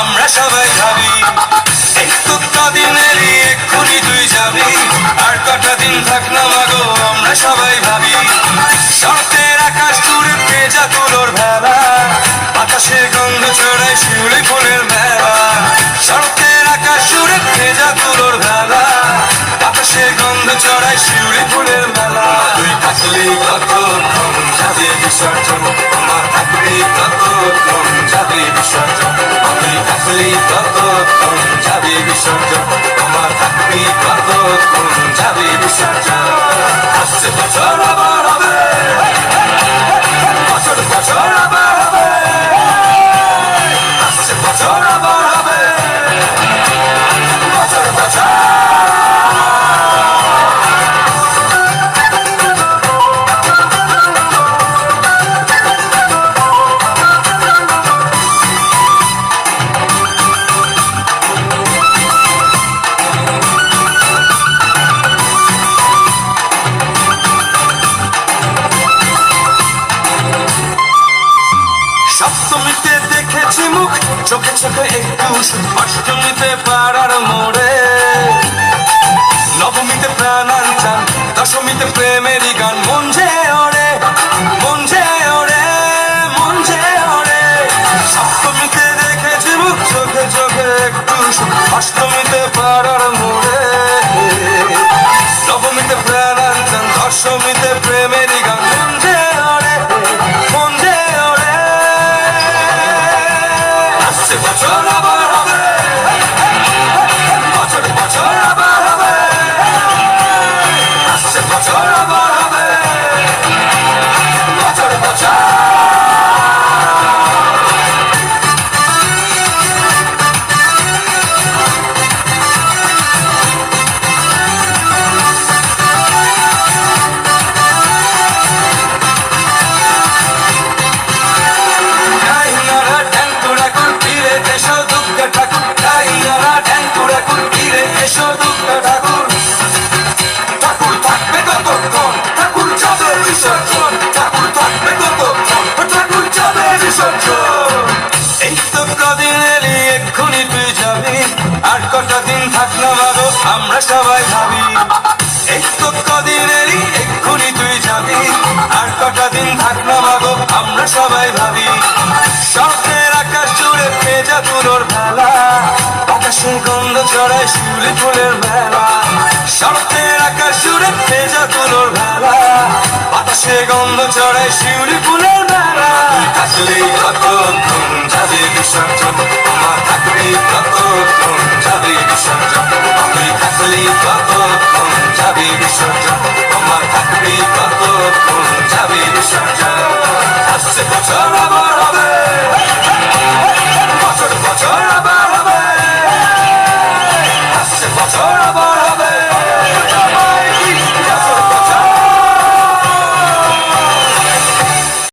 আমরা সবাই ভাবি এই তো কদিনেরই এক্ষুনি তুই যাবি। আর কটা দিন থাক না মাগো, আমরা সবাই ভাবি, শরতের আকাশ জুড়ে ভেজা তুলোর ভেলা বাতাসে গন্ধ ছড়ায় শিউলি ফুলের মেলা। শরতের আকাশ জুড়ে ভেজা তুলোর ভেলা বাতাসে গন্ধ ছড়ায় শিউলি ফুলের মেলা। তুই থাকলি কতক্ষণ যাবে বিসর্জন। থাকলি কতক্ষণ যাবে বিসর্জন। আমার থাকলি কতক্ষণ যাবে বিসর্জন। আসছে বছর আবার হবে। সপ্তমীতে দেখেছি মুখ, চোখে চোখে একটু অষ্টমীতে পাড়ার মোড়ে নবমীতে প্রাণান চান দশমীতে প্রেমেরই গান মন যে ওড়ে, মন যে ওড়ে, মন যে ওড়ে সপ্তমীতে দেখেছি মুখ, চোখে চোখে একটু সুখ। কটা দিন থাক আমরা সবাই ভাবি তো কদিনেরই এক্ষুনি তুই যাবি। আর কটা দিন থাক আমরা সবাই ভাবি, স্বপ্নের আকাশ জুড়ে ভেজা তুলোর ভেলা আকাশে গন্ধ ছড়ায় শিউলি ফুলের ভেলা স্বপ্নের আকাশ জুড়ে ভেজা তুলোর ভেলা বাতাসে গন্ধ ছড়ায় শিউলি ফুলের ভেলা তুই থাকলেই কতক্ষণ যাবে বিসর্জন।